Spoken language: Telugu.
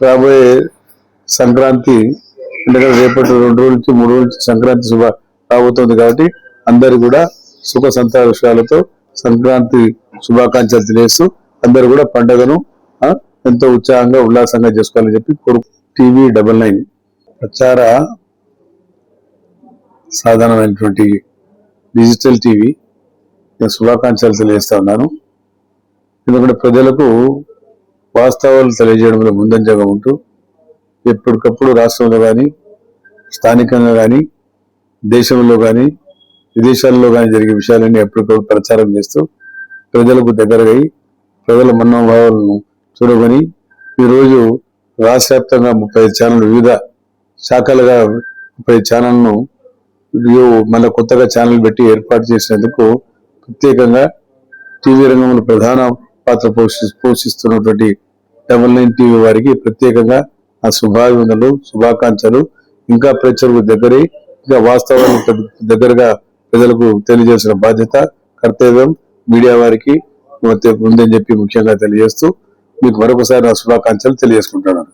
రాబోయే సంక్రాంతి ఎందుకంటే రేపటి రెండు రోజుల నుంచి మూడు రోజుల నుంచి సంక్రాంతి శుభ రాబోతుంది కాబట్టి అందరు కూడా సుఖ సంతోషాలతో సంక్రాంతి శుభాకాంక్షలు తెలియస్తూ అందరు కూడా పండుగను ఎంతో ఉత్సాహంగా ఉల్లాసంగా చేసుకోవాలని చెప్పి కోరు టీవీ డబల్ నైన్ ప్రచార సాధారణమైనటువంటి డిజిటల్ టీవీ. నేను శుభాకాంక్షలు తెలియజేస్తా ఉన్నాను. ఎందుకంటే ప్రజలకు వాస్తవాలు తెలియజేయడంలో ముందంజగా ఉంటూ ఎప్పటికప్పుడు రాష్ట్రంలో కానీ స్థానికంగా కానీ దేశంలో కానీ విదేశాల్లో కానీ జరిగే విషయాలన్నీ ఎప్పటికప్పుడు ప్రచారం చేస్తూ ప్రజలకు దగ్గరగా అయి ప్రజల మనోభావాలను చూడగొని ఈరోజు రాష్ట్ర వ్యాప్తంగా ముప్పై ఛానల్ వివిధ శాఖలుగా ముప్పై ఛానల్ను మళ్ళీ కొత్తగా ఛానల్ పెట్టి ఏర్పాటు చేసినందుకు ప్రత్యేకంగా టీవీ రంగంలో ప్రధాన పాత్ర పోషి పోషిస్తున్నటువంటి డబల్ నైన్ టీవీ వారికి ప్రత్యేకంగా ఆ శుభాభినందనలు శుభాకాంక్షలు ఇంకా ప్రేక్షకులకు దగ్గరై ఇంకా వాస్తవాలు దగ్గరగా ప్రజలకు తెలియజేసిన బాధ్యత కర్తవ్యం మీడియా వారికి ఉందని చెప్పి ముఖ్యంగా తెలియజేస్తూ మీకు మరొకసారి నా శుభాకాంక్షలు తెలియజేసుకుంటున్నాను.